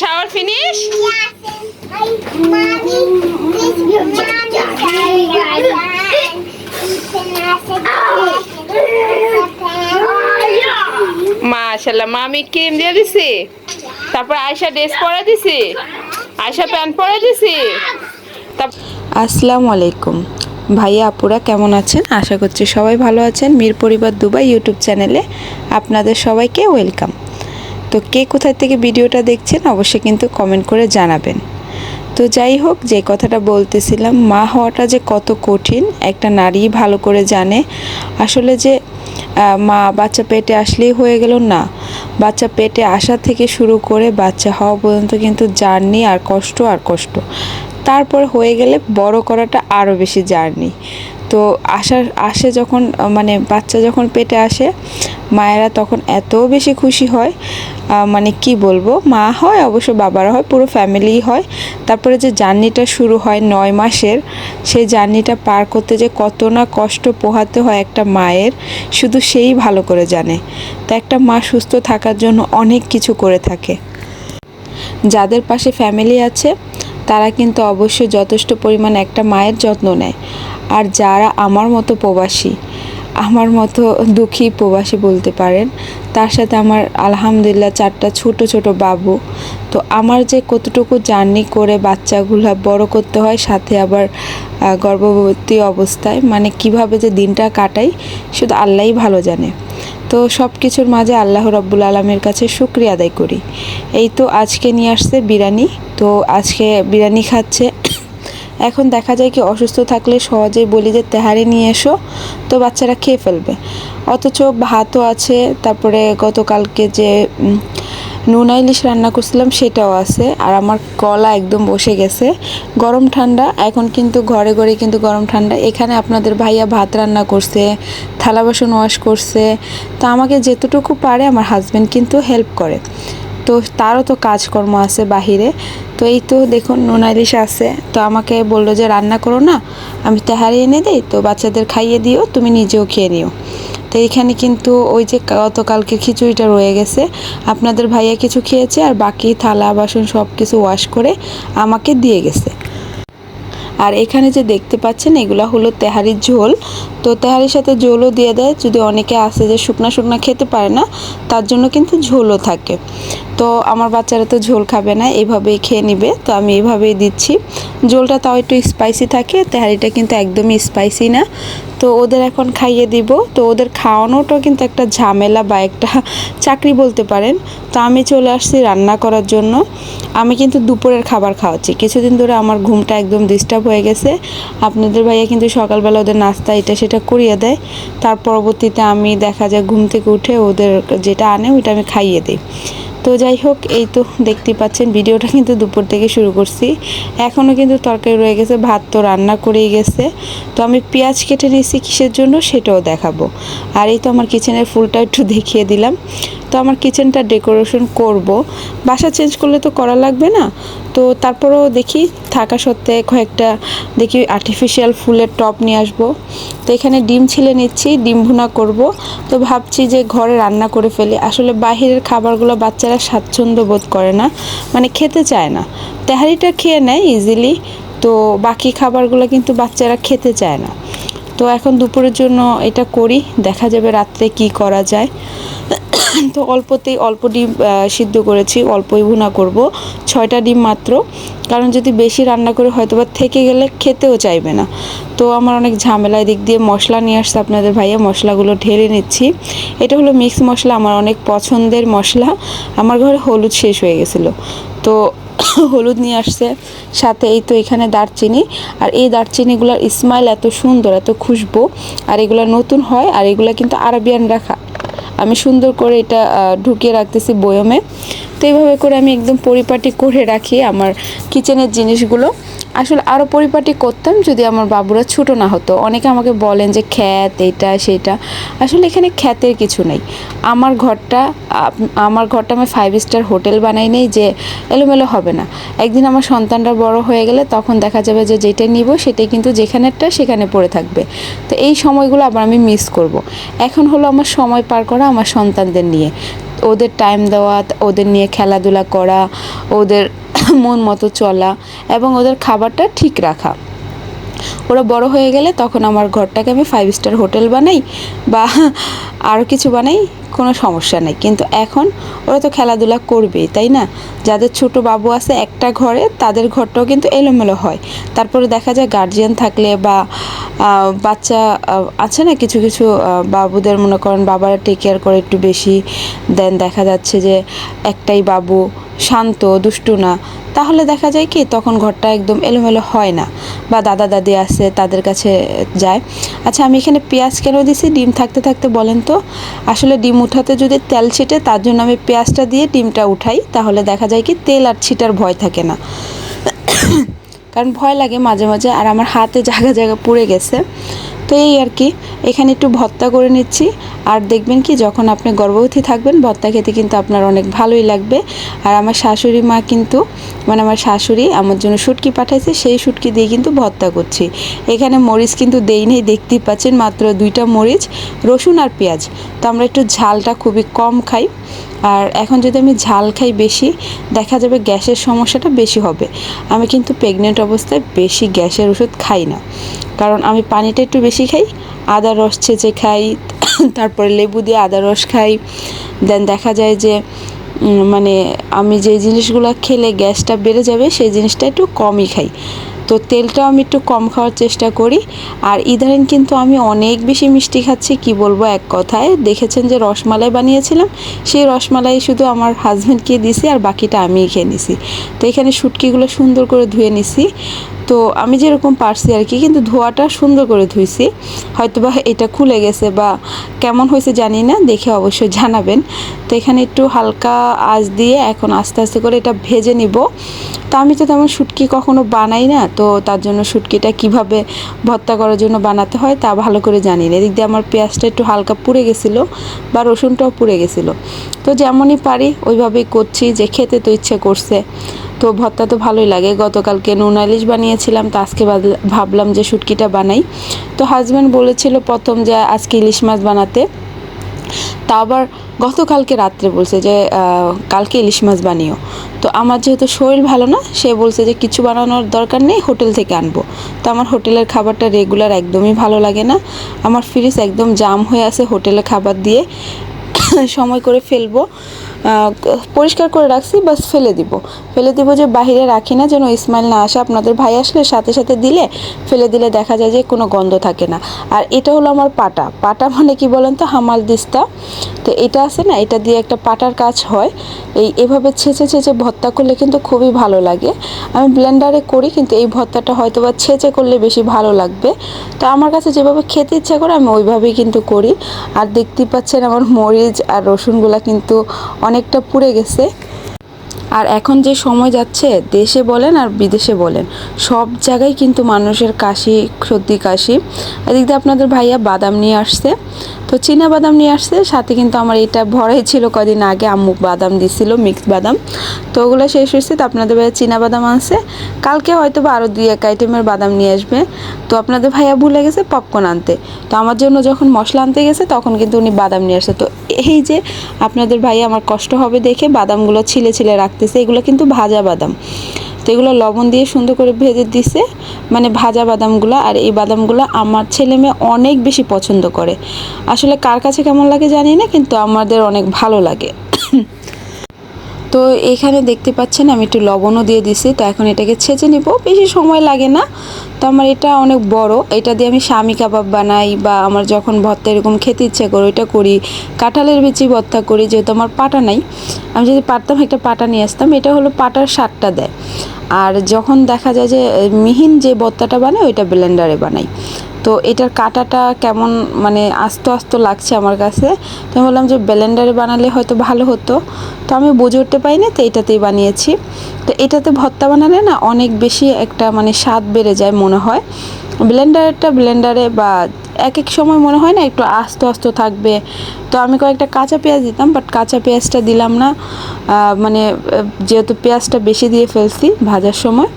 Shower finish মাশাল্লাহ মামি cream দিয়ে দিছি। তারপর আয়সা ড্রেস পরে দিছি। আয়সা প্যান্ট পরে দিছি। আসসালামু আলাইকুম। ভাইয়া, আপুরা কেমন আছেন? আশা করছি সবাই ভালো আছেন। মীর পরিবার দুবাই ইউটিউব চ্যানেলে আপনাদের সবাইকে ওয়েলকাম। তো কে কোথায় থেকে ভিডিওটা দেখছেন অবশ্যই কিন্তু কমেন্ট করে জানাবেন। তো যাই হোক, যে কথাটা বলতেছিলাম, মা হওয়াটা যে কত কঠিন, একটা নারী ভালো করে জানে। আসলে যে মা বাচ্চা পেটে আসলেই হয়ে গেল না। বাচ্চা পেটে আসা থেকে শুরু করে বাচ্চা হওয়া পর্যন্ত কিন্তু জার্নি আর কষ্ট আর কষ্ট। তারপর হয়ে গেলে বড় করাটা আরও বেশি জার্নি। তো আসার আসে যখন মানে বাচ্চা যখন পেটে আসে, মায়েরা তখন এত বেশি খুশি হয় মানে কি বলব, মা হয়, অবশ্য বাবারা হয়, পুরো ফ্যামিলি হয়। তারপরে যে জার্নিটা শুরু হয় নয় মাসের, সেই জার্নিটা পার করতে যে কত না কষ্ট পোহাতে হয় একটা মায়ের, শুধু সেই ভালো করে জানে। তো একটা মা সুস্থ থাকার জন্য অনেক কিছু করে থাকে। যাদের পাশে ফ্যামিলি আছে তারা কিন্তু অবশ্যই যথেষ্ট পরিমাণ একটা মায়ের যত্ন নেয়। আর যারা আমার মতো প্রবাসী, আমার মতো দুঃখী প্রবাসী বলতে পারেন, তার সাথে আমার আলহামদুলিল্লাহ চারটা ছোট ছোট বাবু। তো আমার যে কতটুকু জার্নি করে বাচ্চাগুলো বড় করতে হয়, সাথে আবার গর্ভবতী অবস্থায় মানে কীভাবে যে দিনটা কাটাই শুধু আল্লাহই ভালো জানে। তো সব কিছুর মাঝে আল্লাহ রব্বুল আলমের কাছে শুক্রিয়া আদায় করি। এই তো আজকে নিয়ে আসছে বিরিয়ানি, তো আজকে বিরিয়ানি খাচ্ছে। এখন দেখা যায় কি অসুস্থ থাকলে সহজেই বলি যে তেহারি নিয়ে এসো, তো বাচ্চারা খেয়ে ফেলবে। অথচ ভাতও আছে, তারপরে গতকালকে যে নুনা ইলিশ রান্না করছিলাম, সেটাও আছে। আর আমার গলা একদম বসে গেছে। গরম ঠান্ডা, এখন কিন্তু ঘরে ঘরে কিন্তু গরম ঠান্ডা। এখানে আপনাদের ভাইয়া ভাত রান্না করছে, থালা বাসন ওয়াশ করছে। তো আমাকে যেতটুকু পারে আমার হাজব্যান্ড কিন্তু হেল্প করে। তো তারও তো কাজকর্ম আছে বাহিরে। তো এই তো দেখুন নুনা ইলিশ আছে। তো আমাকে বলল যে, রান্না করো না, আমি তেহারি এনে দিই, তো বাচ্চাদের খাইয়ে দিও, তুমি নিজেও খেয়ে নিও। তো এইখানে কিন্তু ওই যে গতকালকে খিচুড়িটা রয়ে গেছে। আপনাদের ভাইয়া কিছু খেয়েছে আর বাকি থালা, বাসন সব কিছু ওয়াশ করে আমাকে দিয়ে গেছে। আর এখানে যে দেখতে পাচ্ছেন, এগুলা হলো তেহারির ঝোল। তো তেহারির সাথে ঝোলও দিয়ে দেয়। যদি অনেকে আছে যে শুকনা শুকনা খেতে পারে না, তার জন্য কিন্তু ঝোলও থাকে। তো আমার বাচ্চারা তো ঝোল খাবে না এইভাবেই খেয়ে নিবে। তো আমি এভাবেই দিচ্ছি। ঝোলটা তাও একটু স্পাইসি থাকে, তেহারিটা কিন্তু একদমই স্পাইসি না। তো ওদের এখন খাইয়ে দিব। তো ওদের খাওয়ানোটাও কিন্তু একটা ঝামেলা বা একটা চাকরি বলতে পারেন। তো আমি চলে আসছি রান্না করার জন্য। আমি কিন্তু দুপুরের খাবার খাওয়াচ্ছি। কিছুদিন ধরে আমার ঘুমটা একদম ডিস্টার্ব হয়ে গেছে। আপনাদের ভাইয়া কিন্তু সকালবেলা ওদের নাস্তা এটা সেটা করিয়ে দেয়। তার পরবর্তীতে আমি দেখা যায় ঘুম থেকে উঠে ওদের যেটা আনে ওইটা আমি খাইয়ে দিই। তো যাই হোক, এই তো দেখতে পাচ্ছেন, ভিডিওটা কিন্তু দুপুর থেকে শুরু করছি। এখনও কিন্তু তরকারি রয়ে গেছে, ভাত তো রান্না করেই গেছে। তো আমি পেঁয়াজ কেটে নিয়েছি, কিসের জন্য সেটাও দেখাবো। আর এই তো আমার কিচেনের ফুলটা একটু দেখিয়ে দিলাম। তো আমার কিচেনটা ডেকোরেশন করব। বাসা চেঞ্জ করলে তো করা লাগবে না। তো তারপরেও দেখি, থাকা সত্ত্বে কয়েকটা দেখি আর্টিফিশিয়াল ফুলের টপ নিয়ে আসব। তো এখানে ডিম ছিলে নিচ্ছি, ডিম ভুনা করব। তো ভাবছি যে ঘরে রান্না করে ফেলি। আসলে বাহিরের খাবারগুলো বাচ্চারা স্বাচ্ছন্দ্য বোধ করে না মানে খেতে চায় না। তেহারিটা খেয়ে নেয় ইজিলি তো বাকি খাবারগুলো কিন্তু বাচ্চারা খেতে চায় না। তো এখন দুপুরের জন্য এটা করি, দেখা যাবে রাত্রে কি করা যায়। তো অল্পতেই অল্প ডিম সিদ্ধ করেছি অল্পই ভুনা করব, ছয়টা ডিম মাত্র। কারণ যদি বেশি রান্না করে হয়তো বা থেকে গেলে খেতেও চাইবে না। তো আমার অনেক ঝামেলা দিক দিয়ে মশলা নিয়ে আসছে আপনাদের ভাইয়া, মশলাগুলো ঢেলে নিচ্ছি। এটা হলো মিক্স মশলা, আমার অনেক পছন্দের মশলা। আমার ঘরে হলুদ শেষ হয়ে গেছিল। তো হলুদ নিয়ে আসছে, সাথে এই তো এখানে দারচিনি। আর এই দারচিনিগুলোর স্মাইল এত সুন্দর, এত খুশবু। আর এগুলো নতুন হয়, আর এগুলো কিন্তু আরবিয়ান রাখা আমি সুন্দর করে এটা ঢুকিয়ে রাখতেছি বয়মে। তো এইভাবে করে আমি একদম পরিপাটি করে রাখি আমার কিচেনের জিনিসগুলো। আসলে আরও পরিপাটি করতাম যদি আমার বাবুরা ছোটো না হতো। অনেকে আমাকে বলেন যে খ্যাত, এটা, সেটা। আসলে এখানে খ্যাতের কিছু নেই। আমার ঘরটা আমার ঘরটা আমি ফাইভ স্টার হোটেল বানাই নেই যে এলোমেলো হবে না। একদিন আমার সন্তানরা বড় হয়ে গেলে তখন দেখা যাবে যে যেটা নিব সেটাই কিন্তু যেখানেরটা সেখানে পড়ে থাকবে। তো এই সময়গুলো আবার আমি মিস করব। এখন হলো আমার সময় পার করা আমার সন্তানদের নিয়ে। ওদের টাইম দেওয়া, ওদের নিয়ে খেলাধুলা করা, ওদের মন মতো চলা এবং ওদের খাবারটা ঠিক রাখা। ওরা বড় হয়ে গেলে তখন আমার ঘরটাকে আমি ফাইভ স্টার হোটেল বানাই বা আরও কিছু বানাই, কোনো সমস্যা নেই। কিন্তু এখন ওরা তো খেলাধুলা করবেই, তাই না? যাদের ছোট বাবু আছে একটা ঘরে, তাদের ঘরটাও কিন্তু এলোমেলো হয়। তারপরে দেখা যায় গার্জিয়ান থাকলে বা বাচ্চা আছে না কিছু কিছু বাবুদের মনে করেন বাবারা টেক কেয়ার করে একটু বেশি দেন। দেখা যাচ্ছে যে একটাই বাবু শান্ত, দুষ্টু না। তাহলে দেখা যায় কি, তখন ঘরটা একদম এলোমেলো হয় না। বা দাদা, দাদি আছে, তাদের কাছে যায়। আচ্ছা আমি এখানে পেঁয়াজ কেন দিছি? ডিম থাকতে থাকতে বলেন তো। আসলে ডিম উঠাতে যদি তেল ছিটে, তার জন্য আমি পেঁয়াজটা দিয়ে ডিমটা উঠাই। তাহলে দেখা যায় কি, তেল আর ছিটার ভয় থাকে না। কারণ ভয় লাগে মাঝে মাঝে। আর আমার হাতে জায়গা জায়গা পুড়ে গেছে। তো এই আর কি। এখানে একটু ভর্তা করে নিচ্ছি। আর দেখবেন কি, যখন আপনি গর্ভবতী থাকবেন ভর্তা খেতে কিন্তু আপনার অনেক ভালোই লাগবে। আর আমার শাশুড়ি মা কিন্তু মানে আমার শাশুড়ি আমার জন্য শুটকি পাঠাইছে, সেই শুটকি দিয়ে কিন্তু ভর্তা করছি। এখানে মরিচ কিন্তু দেই নেই, দেখতেই পাচ্ছেন, মাত্র দুইটা মরিচ, রসুন আর পেঁয়াজ। তো আমরা একটু ঝালটা খুবই কম খাই। আর এখন যদি আমি ঝাল খাই বেশি, দেখা যাবে গ্যাসের সমস্যাটা বেশি হবে। আমি কিন্তু প্রেগনেন্ট অবস্থায় বেশি গ্যাসের ওষুধ খাই না। কারণ আমি পানিটা একটু বেশি খাই, আদা রস ছেঁচে খাই, তারপরে লেবু দিয়ে আদা রস খাই। দেন দেখা যায় যে মানে আমি যে জিনিসগুলো খেলে গ্যাসটা বেড়ে যাবে, সেই জিনিসটা একটু কমই খাই। তো তেলটাও আমি একটু কম খাওয়ার চেষ্টা করি। আর ইদারেন কিন্তু আমি অনেক বেশি মিষ্টি খাচ্ছি, কি বলব, এক কথায়। দেখেছেন যে রসমালাই বানিয়েছিলাম, সেই রসমালাই শুধু আমার হাজব্যান্ডকে দিছি আর বাকিটা আমিই খেয়ে নিছি। তো এখানে শুটকিগুলো সুন্দর করে ধুয়ে নিছি। তো আমি যেরকম পারছি আর কি, কিন্তু ধোয়াটা সুন্দর করে ধুইছি। হয়তো বা এটা খুলে গেছে বা কেমন হয়েছে জানি না, দেখে অবশ্যই জানাবেন। তো এখানে একটু হালকা আঁচ দিয়ে এখন আস্তে আস্তে করে এটা ভেজে নিব। তো আমি তো তেমন শুটকি কখনো বানাই না, তো তার জন্য শুটকিটা কীভাবে ভর্তা করার জন্য বানাতে হয় তা ভালো করে জানি না। এদিক দিয়ে আমার পেঁয়াজটা একটু হালকা পুড়ে গেছিল বা রসুনটাও পুড়ে গেছিল। তো যেমনই পারি ওইভাবেই করছি, যে খেতে তো ইচ্ছে করছে। তো ভর্তা তো ভালোই লাগে। গতকালকে নুন ইলিশ বানিয়েছিলাম, তো আজকে ভাবলাম যে শুটকিটা বানাই। তো হাজব্যান্ড বলেছিল প্রথম যে আজকে ইলিশ মাছ বানাতে। তা আবার গতকালকে রাত্রে বলছে যে কালকে ইলিশ মাছ বানিও। তো আমার যেহেতু শরীর ভালো না, সে বলছে যে কিছু বানানোর দরকার নেই, হোটেল থেকে আনব। তো আমার হোটেলের খাবারটা রেগুলার একদমই ভালো লাগে না। আমার ফ্রিজ একদম জাম হয়ে আছে হোটেলে খাবার দিয়ে। সময় করে ফেলব। পরিষ্কার করে রাখছি, বাস ফেলে দিব। ফেলে দিব যে বাইরে রাখি না, যেন স্মেল না আসে। আপনাদের ভাই আসলে সাথে সাথে দিলে, ফেলে দিলে দেখা যায় যে কোনো গন্ধ থাকে না। আর এটা হলো আমার পাটা। পাটা মানে কি বলেন তো? হামাল দিস্তা। তো এটা আছে না? এটা দিয়ে একটা পাটার কাজ হয়। এই এভাবে ছেঁচে ছেঁচে ভর্তা করলে কিন্তু খুবই ভালো লাগে। আমি ব্লেন্ডারে করি, কিন্তু এই ভর্তাটা হয়তো বা ছেঁচে করলে বেশি ভালো লাগবে। তো আমার কাছে যেভাবে খেতে ইচ্ছা করে, আমি ওইভাবেই কিন্তু করি। আর দেখতেই পাচ্ছেন আমার মরিচ আর রসুনগুলা কিন্তু অনেকটা পুড়ে গেছে। আর এখন যে সময় যাচ্ছে, দেশে বলেন আর বিদেশে বলেন, সব জায়গায় কিন্তু মানুষের কাশি, সর্দি কাশি। এদিক দিয়ে আপনাদের ভাইয়া বাদাম নিয়ে আসছে। তো চীনা বাদাম নিয়ে আসছে, সাথে কিন্তু আমার এটা ভরাই ছিল কদিন আগে, আম্মু বাদাম দিছিল মিক্স বাদাম। তো ওগুলো শেষ হয়েছে, তো আপনাদের ভাইয়া চীনা বাদাম আনছে। কালকে হয়তো বা আরও দুই, এক আইটেমের বাদাম নিয়ে আসবে। তো আপনাদের ভাইয়া ভুলে গেছে পপকর্ন আনতে। তো আমার জন্য যখন মশলা আনতে গেছে, তখন কিন্তু উনি বাদাম নিয়ে আসছে। তো এই যে আপনাদের ভাইয়া আমার কষ্ট হবে দেখে বাদামগুলো ছিলে ছিলে রাখতেছে, এগুলো কিন্তু ভাজা বাদাম। তো এগুলো লবণ দিয়ে সুন্দর করে ভেজে দিছে। মানে ভাজা বাদামগুলো আর এই বাদামগুলো আমার ছেলে মেয়ে অনেক বেশি পছন্দ করে। আসলে কার কাছে কেমন লাগে জানি না, কিন্তু আমাদের অনেক ভালো লাগে। তো এখানে দেখতে পাচ্ছেন আমি একটু লবণও দিয়ে দিছি, তো এখন এটাকে ছেঁচে নিব। বেশি সময় লাগে না, তো আমার এটা অনেক বড়। এটা দিয়ে আমি স্বামী কাবাব বানাই বা আমার যখন ভর্তা এরকম খেতে ইচ্ছে করে ওইটা করি। কাঁঠালের বিচি ভর্তা করি, যেহেতু আমার পাটা নাই। আমি যদি পারতাম একটা পাটা নিয়ে আসতাম, এটা হলো পাটার স্বাদটা দেয়। আর যখন দেখা যায় যে মিহিন যে ভর্তাটা বানাই ওইটা ব্লেন্ডারে বানাই। তো এটার কাটাটা কেমন মানে আস্ত আস্ত লাগছে আমার কাছে। তো আমি বললাম যে, ব্লেন্ডারে বানালে হয়তো ভালো হতো। তো আমি বুঝে উঠতে পারিনি, তো এটাতেই বানিয়েছি। তো এটাতে ভর্তা বানালে না, অনেক বেশি একটা মানে স্বাদ বেড়ে যায় মনে হয়। ব্লেন্ডারটা ব্লেন্ডারে বা এক এক সময় মনে হয় না একটু আস্ত আস্ত থাকবে। তো আমি কয়েকটা কাঁচা পেঁয়াজ দিতাম বাট কাঁচা পেঁয়াজটা দিলাম না। মানে যেহেতু পেঁয়াজটা বেশি দিয়ে ফেলছি ভাজার সময়,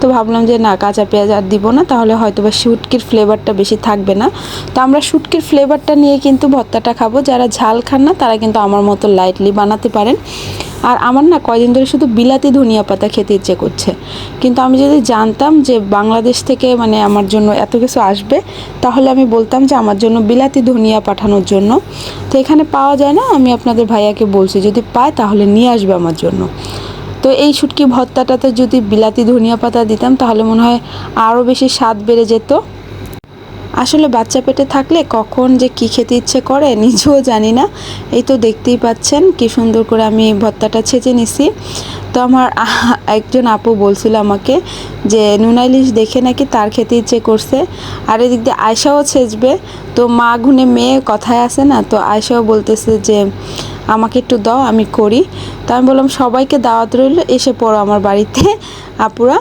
তো ভাবলাম যে না, কাঁচা পেঁয়াজ আর দিব না, তাহলে হয়তো বা শুটকির ফ্লেভারটা বেশি থাকবে না। তো আমরা শুটকির ফ্লেভারটা নিয়ে কিন্তু ভর্তাটা খাব। যারা ঝাল খান না, তারা কিন্তু আমার মতো লাইটলি বানাতে পারেন। আর আমার না, কয়দিন ধরে শুধু বিলাতি ধনিয়া পাতা খেতে ইচ্ছে করছে। কিন্তু আমি যদি জানতাম যে বাংলাদেশ থেকে মানে আমার জন্য এত কিছু আসবে, তাহলে আমি বলতাম যে আমার জন্য বিলাতি ধনিয়া পাঠানোর জন্য। তো এখানে পাওয়া যায় না, আমি আপনাদের ভাইয়াকে বলছি, যদি পায় তাহলে নিয়ে আসবে আমার জন্য। তো এই শুটকি ভর্তাটাতে যদি বিলাতি ধনিয়া পাতা দিতাম, তাহলে মনে হয় আরও বেশি স্বাদ বেড়ে যেত। আসলে বাচ্চা পেটে থাকলে কখন যে কি খেতে ইচ্ছে করে নিজেও জানি না। এই তো দেখতেই পাচ্ছেন কি সুন্দর করে আমি ভর্তাটা ছেঁচে নিছি। তো আমার একজন আপু বলছিল আমাকে যে নুনাইলিশ দেখে নাকি তার খেতে ইচ্ছে করছে। আর এদিক দিয়ে আয়সাও ছেঁচবে। তো মা গুনে মেয়ে কথায় আছে না, তো আয়সাও বলতেছে যে, আমাকে একটু দাও, আমি করি। তো আমি বললাম, সবাইকে দাওয়াত রইল, এসে পড়ো আমার বাড়িতে, আপুরা।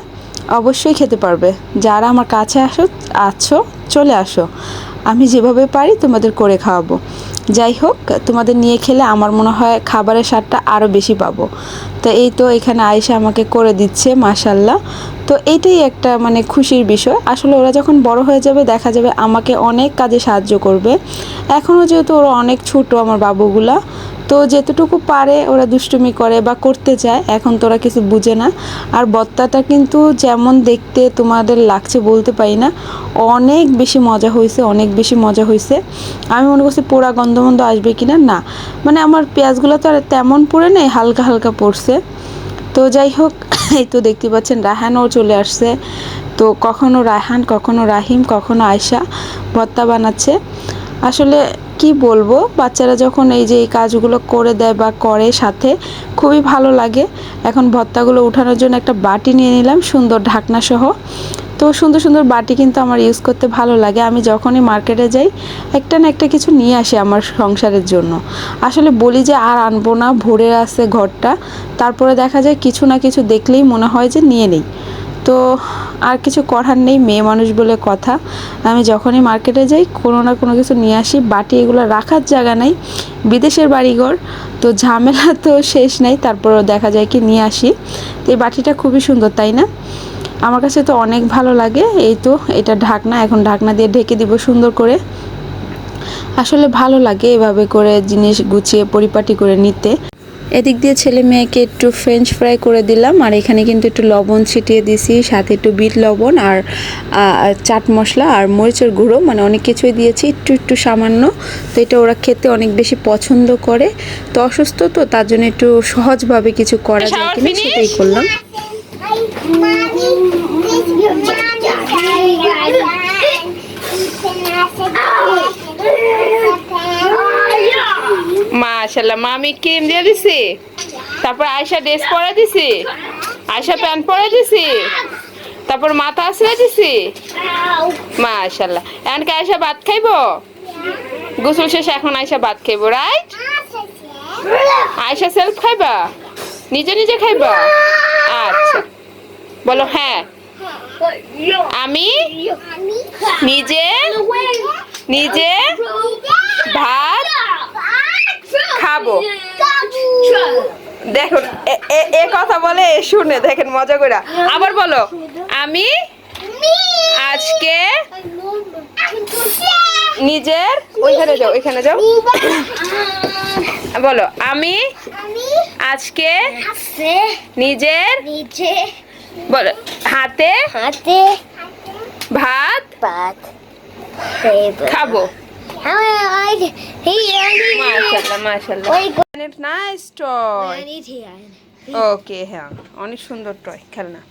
অবশ্যই খেতে পারবে। যারা আমার কাছে আসো, আছো, চলে আসো। আমি যেভাবে পারি তোমাদের করে খাওয়াবো। যাই হোক, তোমাদের নিয়ে খেলে আমার মনে হয় খাবারের স্বাদটা আরও বেশি পাবো। তো এই তো এখানে আয়সা আমাকে করে দিচ্ছে মাশাল্লাহ তো এইটাই একটা মানে খুশির বিষয়। আসলে ওরা যখন বড় হয়ে যাবে, দেখা যাবে আমাকে অনেক কাজে সাহায্য করবে। এখনও যেহেতু ওরা অনেক ছোট আমার বাবুগুলা তো যেতটুকু পারে ওরা দুষ্টুমি করে বা করতে চায়, এখন তো ওরা কিছু বুঝে না। আর বত্তাটা কিন্তু যেমন দেখতে তোমাদের লাগছে বলতে পারি না, অনেক বেশি মজা হয়েছে, অনেক বেশি মজা হয়েছে। আমি মনে করছি পোড়া গন্ধমন্ধ আসবে কি না। না মানে আমার পেঁয়াজগুলো তো আর তেমন পড়ে নেই, হালকা হালকা পড়ছে। তো যাই হোক, এই তো দেখতে পাচ্ছেন রাহানও চলে আসছে। তো কখনো রায়হান, কখনো রাহিম, কখনো আয়শা ভর্তা বানাচ্ছে। আসলে কি বলব, বাচ্চারা যখন এই যে এই কাজগুলো করে দেয় বা করে সাথে, খুবই ভালো লাগে। এখন ভর্তাগুলো উঠানোর জন্য একটা বাটি নিয়ে নিলাম, সুন্দর ঢাকনা সহ। তো সুন্দর সুন্দর বাটি কিন্তু আমার ইউজ করতে ভালো লাগে। আমি যখনই মার্কেটে যাই, একটা না একটা কিছু নিয়ে আসি আমার সংসারের জন্য। আসলে বলি যে আর আনব না ভরে আছে ঘরটা। তারপরে দেখা যায় কিছু না কিছু দেখলেই মনে হয় যে নিয়ে নেই। তো আর কিছু করার নেই, মেয়ে মানুষ বলে কথা। আমি যখনই মার্কেটে যাই, কোনো না কোনো কিছু নিয়ে আসি, বাটি এগুলো রাখার জায়গা নাই, বিদেশের বাড়িঘর, তো ঝামেলা তো শেষ নেই, তারপরেও দেখা যায় কি নিয়ে আসি। তো এই বাটিটা খুবই সুন্দর, তাই না? আমার কাছে তো অনেক ভালো লাগে, এই তো এটা ঢাকনা, এখন ঢাকনা দিয়ে ঢেকে দিব সুন্দর করে। আসলে ভালো লাগে এভাবে করে জিনিস গুছিয়ে, পরিপাটি করে নিতে। এদিক দিয়ে ছেলে মেয়েকে একটু ফ্রেঞ্চ ফ্রাই করে দিলাম আর এখানে কিন্তু একটু লবণ ছিটিয়ে দিছি সাথে একটু বিট লবণ আর চাট মশলা আর মরিচের গুঁড়ো মানে অনেক কিছুই দিয়েছি একটু একটু সামান্য। তো এটা ওরা খেতে অনেক বেশি পছন্দ করে। তো অসুস্থ তো তার জন্য একটু সহজভাবে কিছু করা যায় কিনা সেটাই করলাম। মাশাল্লাহ মামি ক্রিম দিয়ে দিছি। তারপর আয়সা ড্রেস পরে দিছি। আয়সা প্যান্ট পরে দিছি। তারপর মাথা আসলে দিছি। মাশাল্লাহ এখন কি আয়সা ভাত খাইব? গোসল শেষে এখন আয়সা ভাত খাইব রাইট আয়সা সেলফ খাইবা? নিজে নিজে খাইবা? আচ্ছা। বলো হ্যাঁ। আমি নিজে নিজে ভাত খাব। দেখুন এ- কথা বলে শুনে দেখেন মজা করে আবার বলো আমি আজকে নিজের ওইখানে যাও ওইখানে যাও। বলো আমি আজকে নিজের বলো হাতে হাতে ভাত পাত খাব। ওকে হ্যাঁ অনেক সুন্দর টয় খেলনা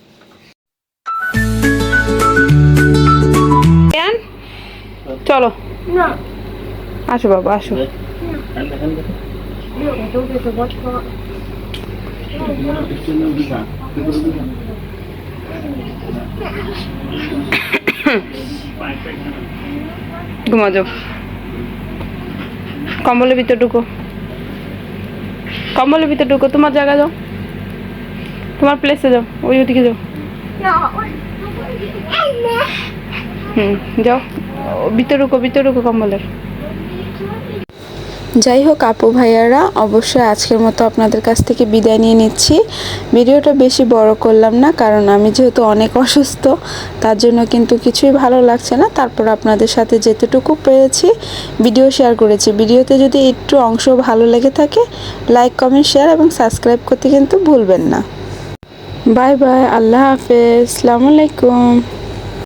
চলো আসো বাবা আসো ঘুমা যাও। কম্বলের ভিতর ঢুকো। কম্বলের ভিতর ঢুকো তোমার জায়গা যাও। তোমার প্লেসে যাও ওই ওদিকে যাও. হুম যাও। ভিতর ভিতরে ঢুকো ভিতর ঢুকো কম্বলের। যাই হোক আপু ভাইয়ারা, অবশ্যই আজকের মতো আপনাদের কাছ থেকে বিদায় নিয়ে নিচ্ছি। ভিডিওটা বেশি বড় করলাম না, কারণ আমি যেহেতু অনেক অসুস্থ, তার জন্য কিন্তু কিছুই ভালো লাগছে না। তারপর আপনাদের সাথে যেতটুকু পেরেছি, ভিডিও শেয়ার করেছি। ভিডিওতে যদি একটু অংশ ভালো লেগে থাকে, লাইক, কমেন্ট, শেয়ার এবং সাবস্ক্রাইব করতে কিন্তু ভুলবেন না। বাই বাই, আল্লাহ হাফেজ। আলাইকুম।